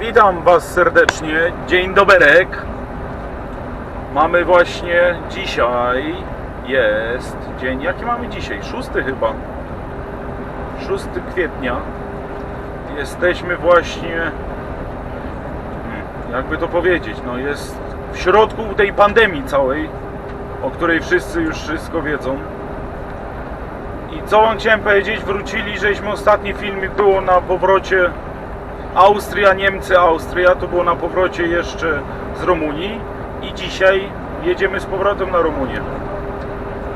Witam Was serdecznie. Dzień doberek. Mamy właśnie dzisiaj jest dzień. Jaki mamy dzisiaj? Szósty chyba. 6 kwietnia. Jesteśmy właśnie. hmm, Jakby to powiedzieć, no jest w środku tej pandemii całej, o której wszyscy już wszystko wiedzą. I co wam chciałem powiedzieć? Wrócili, żeśmy ostatni filmik było na powrocie Austria, Niemcy, Austria. To było na powrocie jeszcze z Rumunii. I dzisiaj jedziemy z powrotem na Rumunię.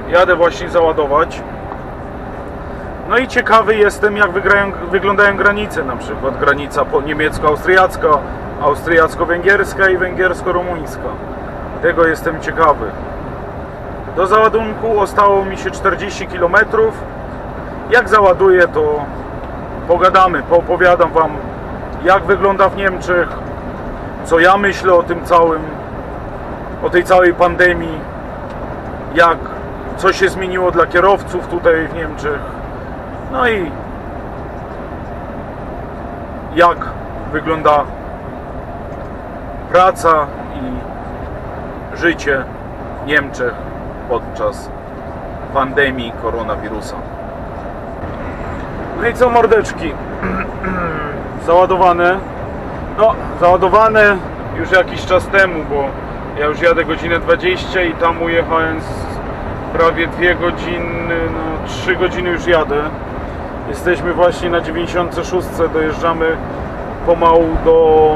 Jadę właśnie załadować. No i ciekawy jestem, jak wygrają, wyglądają granice, na przykład granica niemiecko-austriacka, austriacko-węgierska i węgiersko-rumuńska. Tego jestem ciekawy. Do załadunku ostało mi się 40 km. Jak załaduję, to pogadamy, poopowiadam Wam, jak wygląda w Niemczech, co ja myślę o tym całym, o tej całej pandemii, jak, co się zmieniło dla kierowców tutaj w Niemczech, no i jak wygląda praca i życie w Niemczech podczas pandemii koronawirusa. No i co mordeczki? Załadowane. No, załadowane już jakiś czas temu, bo ja już jadę godzinę 20 i tam ujechałem prawie 2 godziny, no 3 godziny już jadę. Jesteśmy właśnie na 96, dojeżdżamy pomału do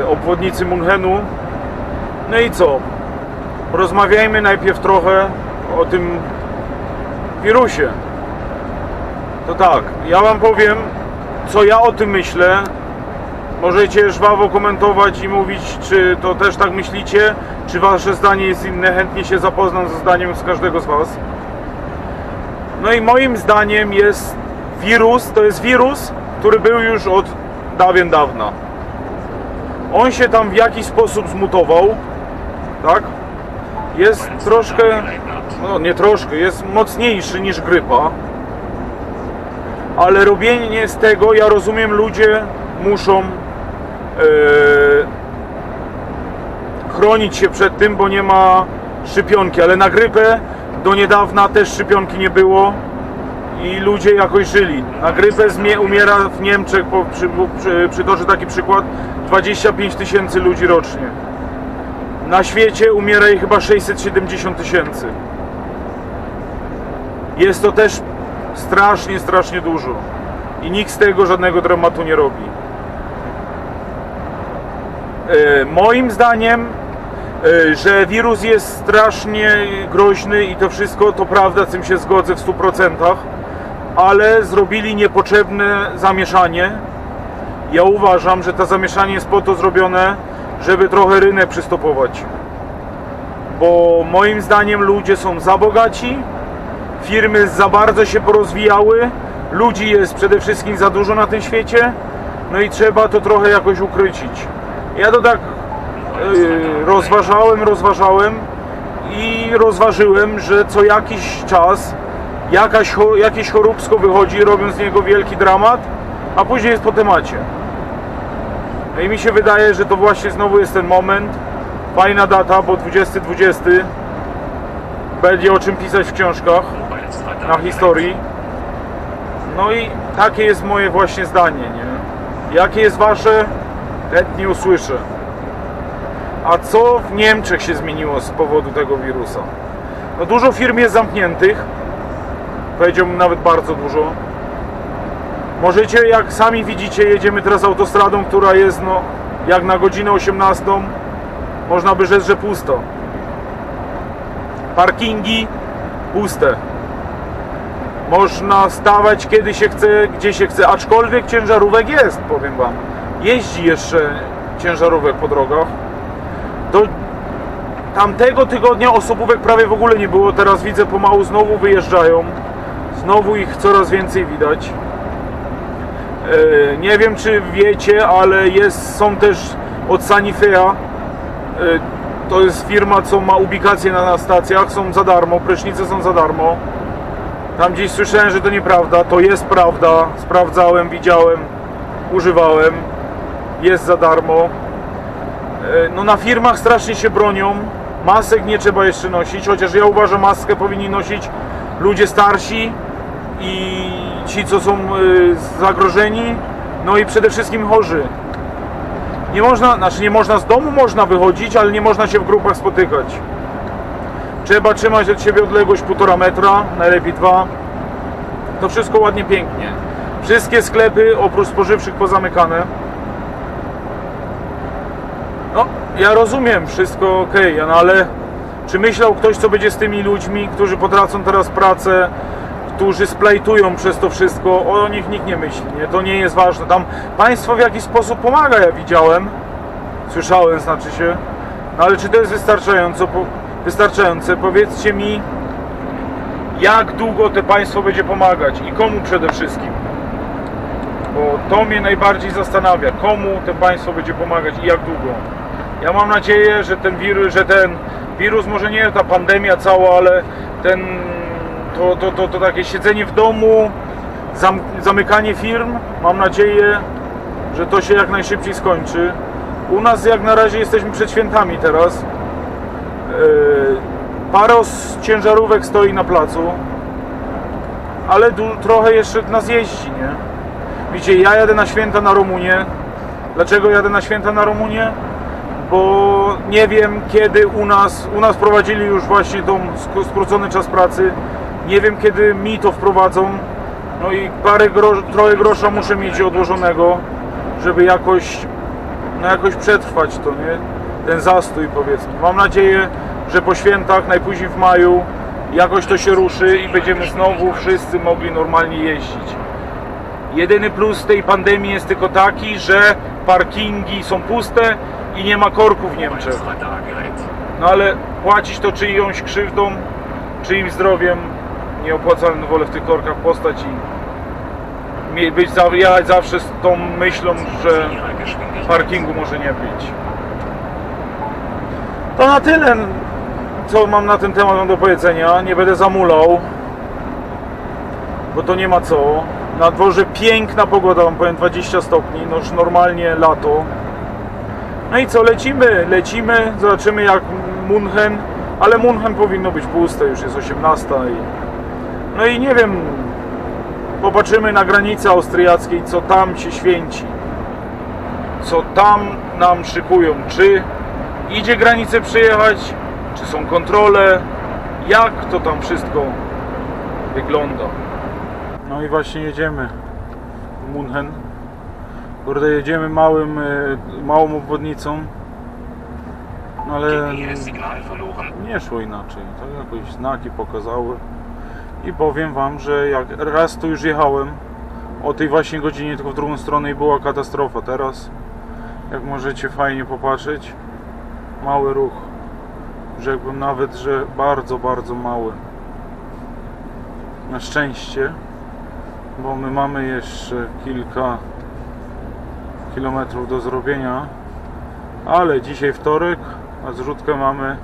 e, obwodnicy Munchenu. No i co? Porozmawiajmy najpierw trochę o tym wirusie. To tak, ja Wam powiem, co ja o tym myślę. Możecie żwawo komentować i mówić, czy to też tak myślicie, czy Wasze zdanie jest inne. Chętnie się zapoznam ze zdaniem z każdego z Was. No i moim zdaniem jest wirus, to jest wirus, który był już od dawien dawna. On się tam w jakiś sposób zmutował, tak? Jest troszkę, no nie troszkę, jest mocniejszy niż grypa. Ale robienie z tego, ja rozumiem, ludzie muszą e, chronić się przed tym, bo nie ma szczepionki, ale na grypę do niedawna też szczepionki nie było i ludzie jakoś żyli. Na grypę umiera w Niemczech, po, przy, przy, przytoczę taki przykład, 25 tysięcy ludzi rocznie. Na świecie umiera ich chyba 670 tysięcy. Jest to też strasznie, strasznie dużo. I nikt z tego żadnego dramatu nie robi. E, moim zdaniem, e, że wirus jest strasznie groźny i to wszystko to prawda, z tym się zgodzę w 100%, ale zrobili niepotrzebne zamieszanie. Ja uważam, że to zamieszanie jest po to zrobione, żeby trochę rynek przystopować. Bo moim zdaniem ludzie są za bogaci, firmy za bardzo się porozwijały, ludzi jest przede wszystkim za dużo na tym świecie, no i trzeba to trochę jakoś ukrycić. Ja to tak yy, rozważałem, rozważałem i rozważyłem, że co jakiś czas jakaś, jakieś choróbsko wychodzi, robiąc z niego wielki dramat, a później jest po temacie. No i mi się wydaje, że to właśnie znowu jest ten moment. Fajna data, bo 2020 będzie o czym pisać w książkach na historii. No i takie jest moje właśnie zdanie, nie? Jakie jest wasze? Chętnie usłyszę. A co w Niemczech się zmieniło z powodu tego wirusa? No dużo firm jest zamkniętych. Powiedziałbym nawet bardzo dużo. Możecie, jak sami widzicie, jedziemy teraz autostradą, która jest no, jak na godzinę 18. Można by rzec, że pusto. Parkingi puste. Można stawać kiedy się chce, gdzie się chce, aczkolwiek ciężarówek jest, powiem Wam. Jeździ jeszcze ciężarówek po drogach. Do tamtego tygodnia osobówek prawie w ogóle nie było, teraz widzę pomału znowu wyjeżdżają. Znowu ich coraz więcej widać. E, Nie wiem czy wiecie, ale jest, są też od Sanifea. E, To jest firma, co ma ubikacje na, na stacjach, są za darmo, prysznice są za darmo. Tam gdzieś słyszałem, że to nieprawda. To jest prawda. Sprawdzałem, widziałem, używałem. jest za darmo. E, No na firmach strasznie się bronią. Masek nie trzeba jeszcze nosić, chociaż ja uważam, maskę powinni nosić ludzie starsi i ci, co są y, zagrożeni, no i przede wszystkim chorzy. Nie można, znaczy nie można z domu można wychodzić, ale nie można się w grupach spotykać. Trzeba trzymać od siebie odległość 1,5 metra, najlepiej 2. To wszystko ładnie, pięknie. Wszystkie sklepy oprócz spożywczych pozamykane. No, ja rozumiem, wszystko ok, no ale czy myślał ktoś, co będzie z tymi ludźmi, którzy potracą teraz pracę, którzy splajtują przez to wszystko? O nich nikt nie myśli, nie? To nie jest ważne. Tam państwo w jakiś sposób pomaga, ja widziałem, słyszałem, znaczy się. No ale czy to jest wystarczająco, wystarczające? Powiedzcie mi, jak długo to państwo będzie pomagać i komu przede wszystkim? Bo to mnie najbardziej zastanawia, komu to państwo będzie pomagać i jak długo. Ja mam nadzieję, że ten wirus, że ten wirus, może nie ta pandemia cała, ale ten, to, to, to, to takie siedzenie w domu, zam, zamykanie firm, mam nadzieję, że to się jak najszybciej skończy. U nas jak na razie jesteśmy przed świętami teraz. Yy, Paros ciężarówek stoi na placu, ale trochę jeszcze nas jeździ, nie? Widzicie, ja jadę na święta na Rumunię. Dlaczego jadę na święta na Rumunię? Bo nie wiem kiedy u nas, u nas prowadzili już właśnie tą sk- skrócony czas pracy. Nie wiem kiedy mi to wprowadzą. No i parę gro, trochę grosza muszę mieć odłożonego, żeby jakoś, no jakoś przetrwać to, nie? Ten zastój powiedzmy. Mam nadzieję, że po świętach, najpóźniej w maju, jakoś to się ruszy i będziemy znowu wszyscy mogli normalnie jeździć. Jedyny plus tej pandemii jest tylko taki, że parkingi są puste i nie ma korków w Niemczech. No ale płacić to czyjąś krzywdą, czyimś zdrowiem nieopłacalnym, wolę w tych korkach postać i być, jechać zawsze z tą myślą, że parkingu może nie być. To na tyle, co mam na ten temat do powiedzenia. Nie będę zamulał, bo to nie ma co. Na dworze piękna pogoda, wam powiem 20 stopni, no już normalnie lato. No i co, lecimy, lecimy, zobaczymy jak Munchen, ale Munchen powinno być puste, już jest 18 i... No i nie wiem, popatrzymy na granicę austriackiej, co tam się święci. Co tam nam szykują, czy idzie granicę przejechać, czy są kontrole, jak to tam wszystko wygląda. No i właśnie jedziemy w Munchen. Kurde, jedziemy małym, e, małą obwodnicą. No ale nie szło inaczej. Tak jakoś znaki pokazały. I powiem Wam, że jak raz tu już jechałem o tej właśnie godzinie, tylko w drugą stronę i była katastrofa. Teraz, jak możecie fajnie popatrzeć, mały ruch. Rzekłbym nawet, że bardzo, bardzo mały. Na szczęście, bo my mamy jeszcze kilka kilometrów do zrobienia, ale dzisiaj wtorek, a zrzutkę mamy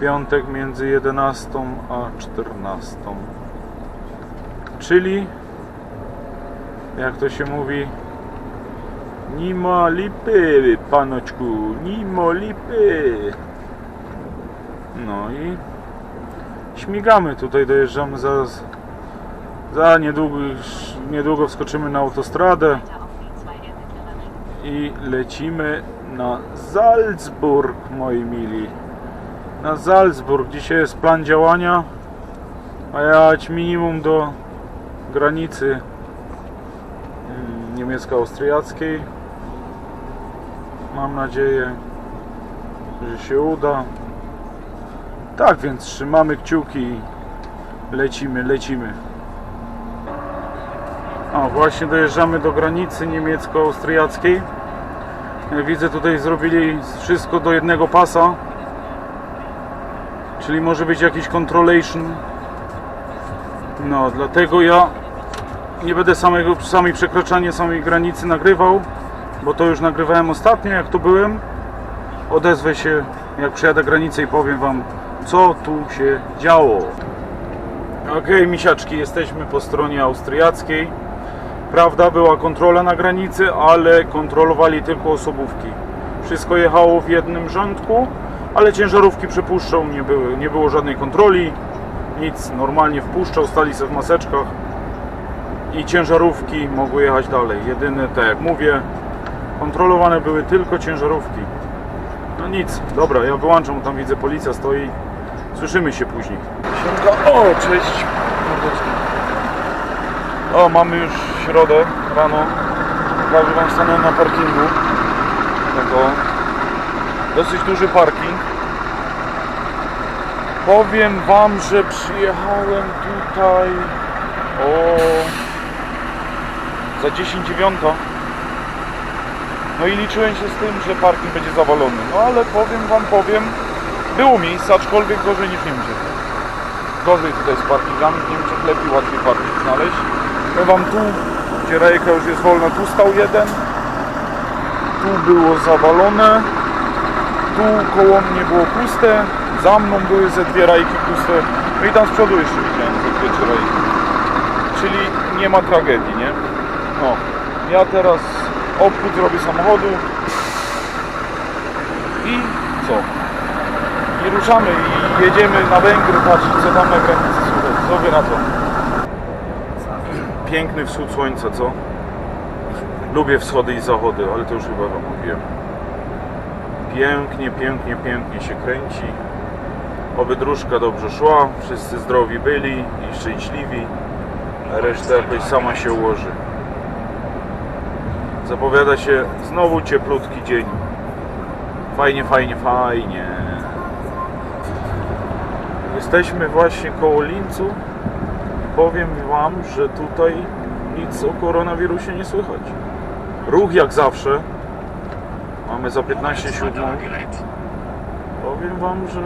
piątek między 11 a 14. Czyli, jak to się mówi, nie ma lipy, panoczku, nie ma lipy. No i śmigamy tutaj, dojeżdżamy. Za niedługo, niedługo wskoczymy na autostradę i lecimy na Salzburg, moi mili. Na Salzburg. Dzisiaj jest plan działania, a jechać minimum do granicy mm, niemiecko-austriackiej. Mam nadzieję, że się uda. Tak więc trzymamy kciuki i lecimy, lecimy. A właśnie dojeżdżamy do granicy niemiecko-austriackiej. Widzę tutaj zrobili wszystko do jednego pasa. Czyli może być jakiś controlation. No, dlatego ja nie będę samego, samej przekraczania samej granicy nagrywał, bo to już nagrywałem ostatnio, jak tu byłem. Odezwę się, jak przejadę granicę i powiem Wam, co tu się działo. Ok, misiaczki, jesteśmy po stronie austriackiej. Prawda, była kontrola na granicy, ale kontrolowali tylko osobówki. Wszystko jechało w jednym rządku, ale ciężarówki przepuszczał, nie, były, nie było żadnej kontroli, nic, normalnie wpuszczał, stali sobie w maseczkach i ciężarówki mogły jechać dalej. Jedyne, tak jak mówię, kontrolowane były tylko ciężarówki. No nic, dobra, ja wyłączam, tam widzę policja stoi. Słyszymy się później. Siemka, o, cześć. O, mamy już środę rano. Prawie wam stanąłem na parkingu. Tego. Dosyć duży parking. Powiem wam, że przyjechałem tutaj o za 10 dziewiąta. No i liczyłem się z tym, że parking będzie zawalony. No ale powiem wam, powiem, było miejsce, aczkolwiek gorzej niż w Niemczech. Gorzej tutaj z parkingami, w Niemczech lepiej, łatwiej parking znaleźć. Powiem wam tu, gdzie rejka już jest wolna, tu stał jeden. Tu było zawalone. Tu koło mnie było puste. Za mną były ze dwie rajki puste. No i tam z przodu jeszcze widziałem ze dwie trzy rajki. Czyli nie ma tragedii, nie? No, ja teraz obchód zrobię samochodu i co? I ruszamy i jedziemy na Węgry, patrzeć co tam na granicy słychać. Co wy na to? Piękny wschód słońca, co? Lubię wschody i zachody, ale to już chyba wam mówiłem. Pięknie, pięknie, pięknie się kręci. Oby dróżka dobrze szła, wszyscy zdrowi byli i szczęśliwi, reszta jakoś sama się ułoży. Zapowiada się znowu cieplutki dzień. Fajnie, fajnie, fajnie. Jesteśmy właśnie koło Lincu. Powiem Wam, że tutaj nic o koronawirusie nie słychać. Ruch jak zawsze. Mamy za 15 siódmą. Powiem Wam, że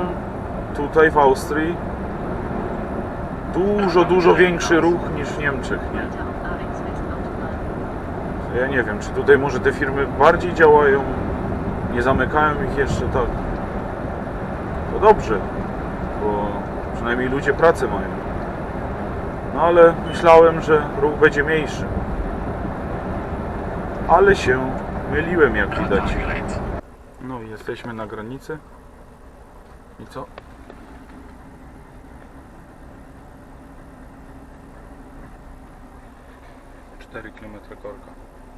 tutaj w Austrii dużo, dużo większy ruch niż w Niemczech, nie? Ja nie wiem, czy tutaj może te firmy bardziej działają, nie zamykają ich jeszcze tak. To dobrze, bo przynajmniej ludzie pracę mają. No ale myślałem, że ruch będzie mniejszy. Ale się myliłem, jak widać. Jesteśmy na granicy. I co? Cztery kilometry korka.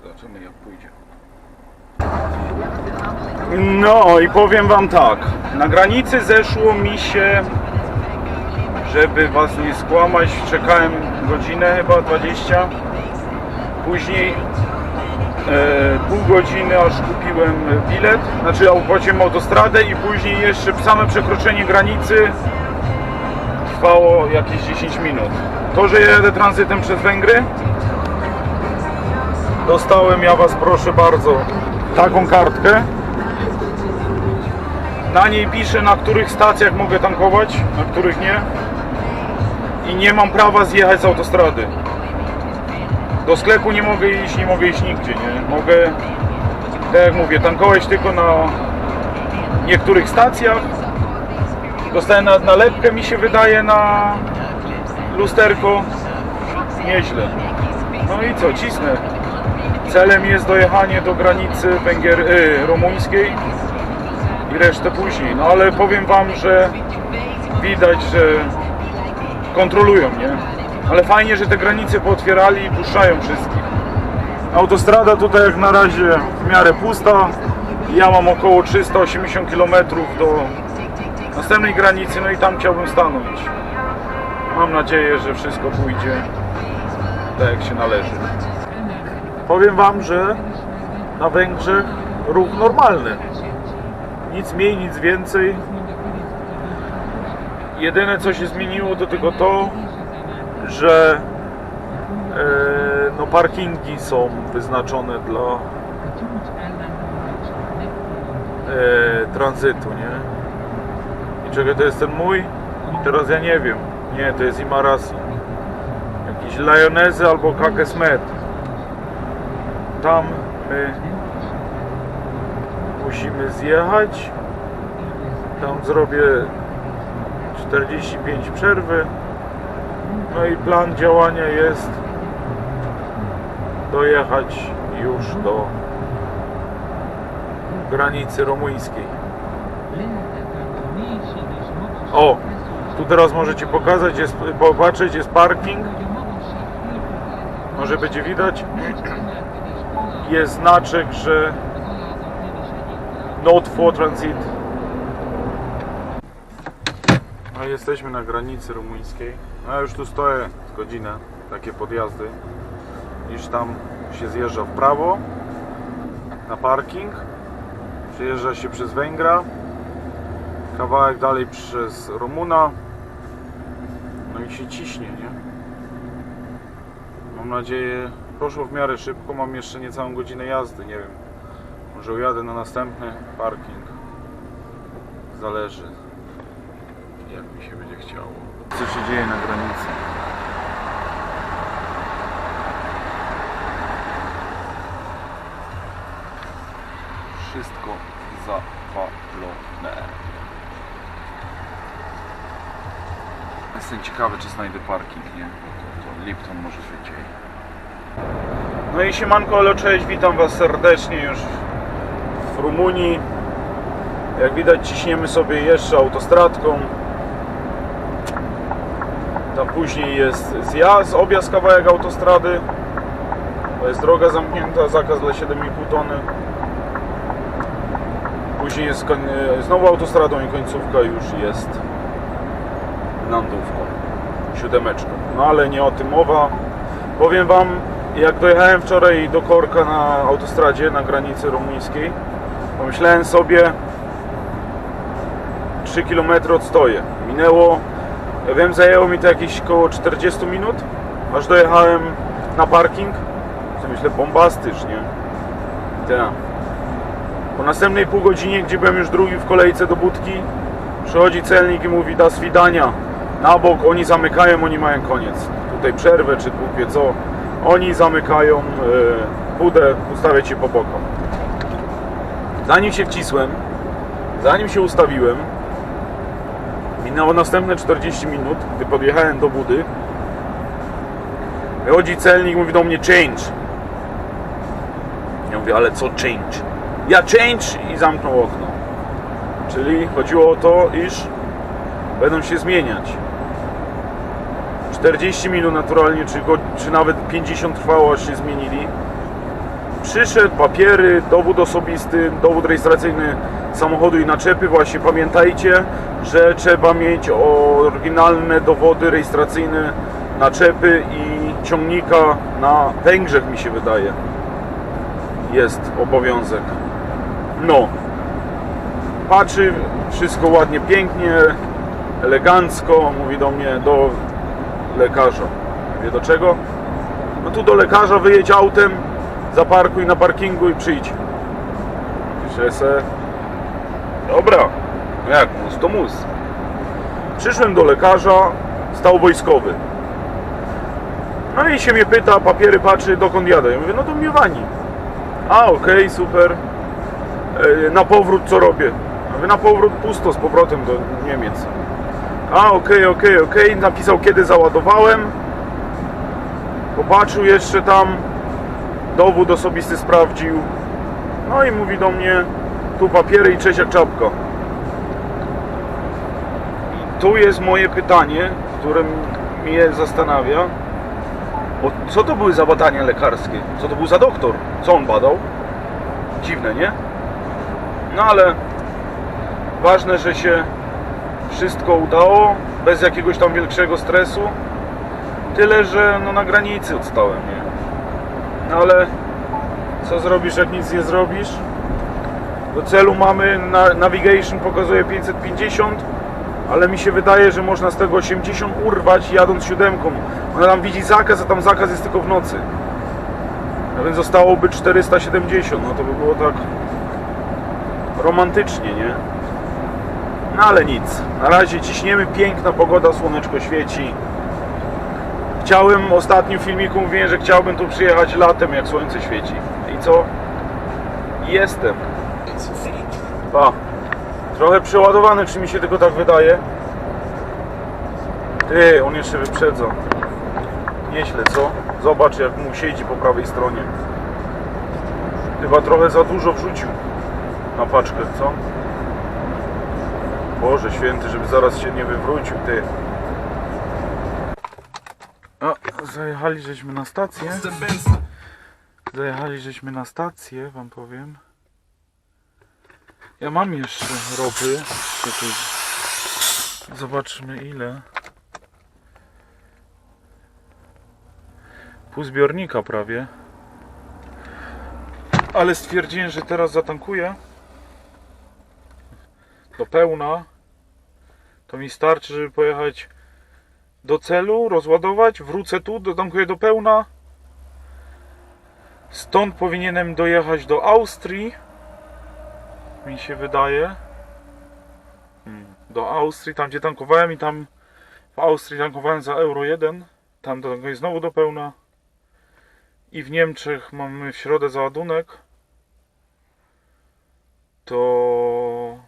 Zobaczymy jak pójdzie. No i powiem wam tak. Na granicy zeszło mi się, żeby was nie skłamać, czekałem godzinę chyba 20. Później pół godziny aż kupiłem bilet, znaczy opłaciłem autostradę i później jeszcze same przekroczenie granicy trwało jakieś 10 minut. To, że jadę tranzytem przez Węgry, dostałem, ja Was proszę bardzo, taką kartkę. Na niej piszę, na których stacjach mogę tankować, na których nie. I nie mam prawa zjechać z autostrady. Do sklepu nie mogę iść, nie mogę iść nigdzie, nie? Mogę, tak jak mówię, tankować tylko na niektórych stacjach. Dostałem na nalepkę, mi się wydaje, na lusterko. Nieźle. No i co, cisnę. Celem jest dojechanie do granicy Węgier, y, rumuńskiej i resztę później. No ale powiem Wam, że widać, że kontrolują, nie? Ale fajnie, że te granice pootwierali i puszczają wszystkich. Autostrada tutaj jak na razie w miarę pusta. Ja mam około 380 km do następnej granicy, no i tam chciałbym stanąć. Mam nadzieję, że wszystko pójdzie tak jak się należy. Powiem Wam, że na Węgrzech ruch normalny. Nic mniej, nic więcej. Jedyne co się zmieniło to tylko to, że e, no parkingi są wyznaczone dla e, tranzytu, nie? I czego to jest ten mój? I teraz ja nie wiem. Nie, to jest Imarasi. Jakiś Lionezy albo Kakesmet. Tam my musimy zjechać. Tam zrobię 45 przerwy. No i plan działania jest dojechać już do granicy rumuńskiej. O, tu teraz możecie pokazać, jest, popatrzeć, jest parking. Może będzie widać. Jest znaczek, że Not for Transit. No jesteśmy na granicy rumuńskiej. No już tu stoję godzinę, takie podjazdy. Iż tam się zjeżdża w prawo na parking. Przejeżdża się przez Węgra. Kawałek dalej przez Rumuna. No i się ciśnie, nie? Mam nadzieję, poszło w miarę szybko. Mam jeszcze niecałą godzinę jazdy, nie wiem. Może ujadę na następny parking. Zależy, jak mi się będzie chciało. Co się dzieje na granicy? Wszystko zawalone. Jestem ciekawy, czy znajdę parking, nie? To, to Lipton może szybciej. No i siemanko, elo, cześć, witam Was serdecznie już w Rumunii. Jak widać ciśniemy sobie jeszcze autostradką. Później jest zjazd, objazd kawałek autostrady. To jest droga zamknięta, zakaz dla 7,5 tony. Później jest koń- znowu autostradą i końcówka już jest landówką, siódemeczką. No ale nie o tym mowa. Powiem Wam, jak dojechałem wczoraj do Korka na autostradzie na granicy rumuńskiej, pomyślałem sobie 3 km odstoję. Minęło, wiem, zajęło mi to jakieś około 40 minut, aż dojechałem na parking. Co myślę, bombastycznie. Tak. Po następnej pół godzinie, gdzie byłem już drugi w kolejce do budki, przychodzi celnik i mówi, da swidania. Na bok, oni zamykają, oni mają koniec. Tutaj przerwę, czy głupie co. Oni zamykają e, budę, ustawię Cię po bokom. Zanim się wcisłem, zanim się ustawiłem, minęło następne 40 minut, gdy podjechałem do budy. Wychodzi celnik, mówi do mnie change. Ja mówię, ale co change? Ja change i zamknął okno. Czyli chodziło o to, iż będą się zmieniać. 40 minut naturalnie, czy, go, czy nawet 50 trwało, aż się zmienili. Przyszedł, papiery, dowód osobisty, dowód rejestracyjny samochodu i naczepy. Właśnie pamiętajcie, że trzeba mieć oryginalne dowody rejestracyjne naczepy i ciągnika na Węgrzech mi się wydaje. Jest obowiązek. No. Patrzy, wszystko ładnie, pięknie, elegancko. Mówi do mnie, do lekarza. Mówię, do czego? No tu do lekarza wyjedź autem, zaparkuj na parkingu i przyjdź. Piszę se. Dobra, jak mus, to mus. Przyszłem do lekarza, stał wojskowy. No i się mnie pyta, papiery patrzy, dokąd jadę. Ja mówię, no do Miewani. A, okej, super. E, Na powrót co robię? Mówię, na powrót pusto, z powrotem do Niemiec. A, okej, okej, okej. Napisał, kiedy załadowałem. Popatrzył jeszcze tam. Dowód osobisty sprawdził. No i mówi do mnie, tu papiery i jak czapka. I tu jest moje pytanie, które mnie zastanawia. O, co to były za badania lekarskie? Co to był za doktor? Co on badał? Dziwne, nie? No ale ważne, że się wszystko udało, bez jakiegoś tam większego stresu. Tyle, że no na granicy odstałem, nie? No ale co zrobisz, jak nic nie zrobisz? Do celu mamy, na, navigation pokazuje 550, ale mi się wydaje, że można z tego 80 urwać jadąc siódemką. Ona tam widzi zakaz, a tam zakaz jest tylko w nocy. A więc zostałoby 470, no to by było tak romantycznie, nie? No ale nic. Na razie ciśniemy, piękna pogoda, słoneczko świeci. Chciałem w ostatnim filmiku mówiłem, że chciałbym tu przyjechać latem, jak słońce świeci. I co? Jestem. Pa. Trochę przeładowany, czy mi się tylko tak wydaje? Ty, on jeszcze wyprzedza. Nieźle, co? Zobacz jak mu siedzi po prawej stronie. Chyba trochę za dużo wrzucił na paczkę, co? Boże święty, żeby zaraz się nie wywrócił, ty. O, zajechali żeśmy na stację. Zajechali żeśmy na stację, wam powiem. Ja mam jeszcze ropy. Zobaczmy ile. Pół zbiornika prawie. Ale stwierdziłem, że teraz zatankuję do pełna. To mi starczy, żeby pojechać do celu, rozładować, wrócę tu, dotankuję do pełna. Stąd powinienem dojechać do Austrii. Mi się wydaje. Hmm, Do Austrii, tam gdzie tankowałem i tam w Austrii tankowałem za euro 1. Tam tankuję znowu do pełna. I w Niemczech mamy w środę załadunek. To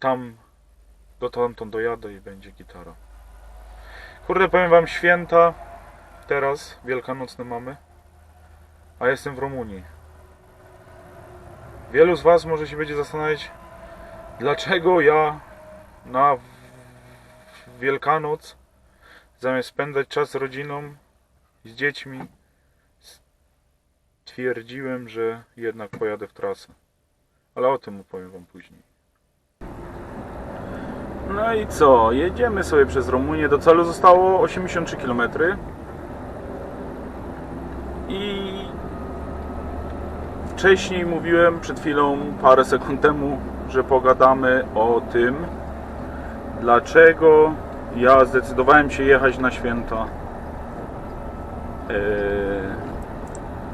tam do tamtąd dojadę i będzie gitara. Kurde, powiem wam święta teraz, wielkanocne mamy, a jestem w Rumunii. Wielu z was może się będzie zastanawiać, dlaczego ja na Wielkanoc zamiast spędzać czas z rodziną z dziećmi stwierdziłem, że jednak pojadę w trasę. Ale o tym opowiem wam później. No i co? Jedziemy sobie przez Rumunię. Do celu zostało 83 km. I wcześniej mówiłem przed chwilą, parę sekund temu, że pogadamy o tym, dlaczego ja zdecydowałem się jechać na święta e,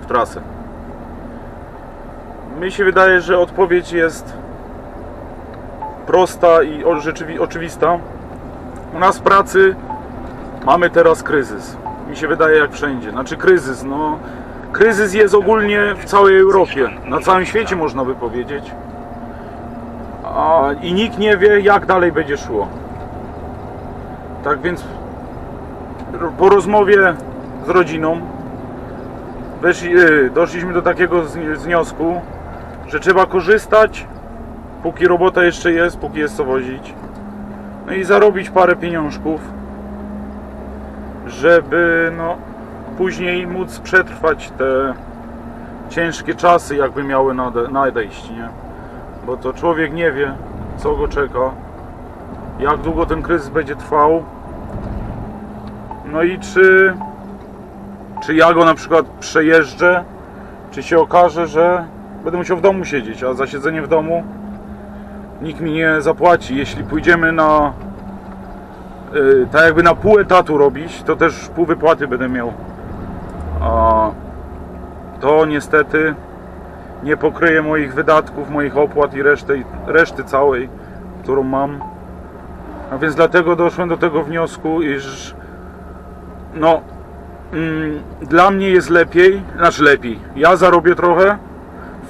w trasę. Mi się wydaje, że odpowiedź jest prosta i oczywista. U nas w pracy mamy teraz kryzys. Mi się wydaje jak wszędzie. Znaczy kryzys, no kryzys jest ogólnie w całej Europie, na całym świecie można by powiedzieć. A, I nikt nie wie jak dalej będzie szło. Tak więc po rozmowie z rodziną weszli, y, doszliśmy do takiego wniosku, że trzeba korzystać póki robota jeszcze jest, póki jest co wozić. No i zarobić parę pieniążków, żeby no później móc przetrwać te ciężkie czasy, jakby miały nade- nadejść, nie? Bo to człowiek nie wie, co go czeka, jak długo ten kryzys będzie trwał. No i czy, czy ja go na przykład przejeżdżę, czy się okaże, że będę musiał w domu siedzieć, a za siedzenie w domu nikt mi nie zapłaci. Jeśli pójdziemy na yy, tak jakby na pół etatu robić, to też pół wypłaty będę miał. A to niestety nie pokryje moich wydatków, moich opłat i reszty, reszty całej, którą mam. A więc dlatego doszłem do tego wniosku, iż no mm, dla mnie jest lepiej, znaczy lepiej. Ja zarobię trochę,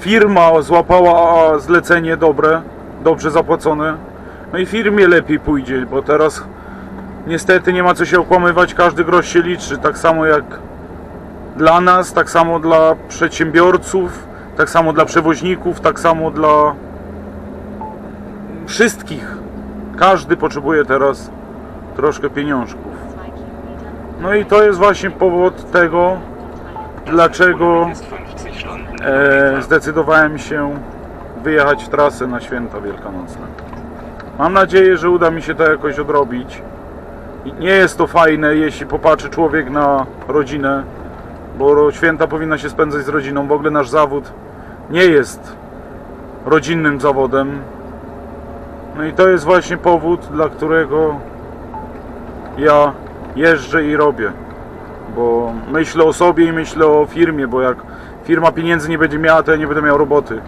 firma złapała zlecenie dobre, dobrze zapłacone. No i firmie lepiej pójdzie, bo teraz niestety nie ma co się okłamywać, każdy grosz się liczy. Tak samo jak dla nas, tak samo dla przedsiębiorców, tak samo dla przewoźników, tak samo dla wszystkich. Każdy potrzebuje teraz troszkę pieniążków. No i to jest właśnie powód tego, dlaczego e, zdecydowałem się wyjechać w trasę na święta wielkanocne. Mam nadzieję, że uda mi się to jakoś odrobić. Nie jest to fajne, jeśli popatrzy człowiek na rodzinę, bo święta powinna się spędzać z rodziną. W ogóle nasz zawód nie jest rodzinnym zawodem. No i to jest właśnie powód, dla którego ja jeżdżę i robię. Bo myślę o sobie i myślę o firmie, bo jak firma pieniędzy nie będzie miała, to ja nie będę miał roboty.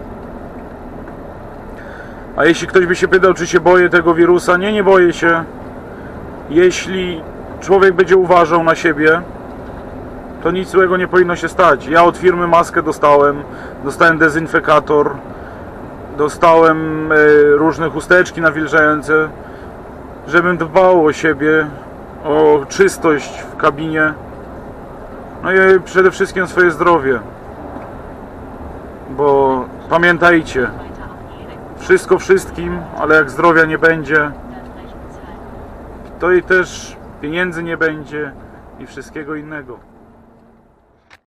A jeśli ktoś by się pytał, czy się boję tego wirusa, nie, nie boję się. Jeśli człowiek będzie uważał na siebie, to nic złego nie powinno się stać. Ja od firmy maskę dostałem, dostałem dezynfekator, dostałem e, różne chusteczki nawilżające, żebym dbał o siebie, o czystość w kabinie. No i przede wszystkim swoje zdrowie. Bo pamiętajcie, wszystko wszystkim, ale jak zdrowia nie będzie, to i też pieniędzy nie będzie i wszystkiego innego.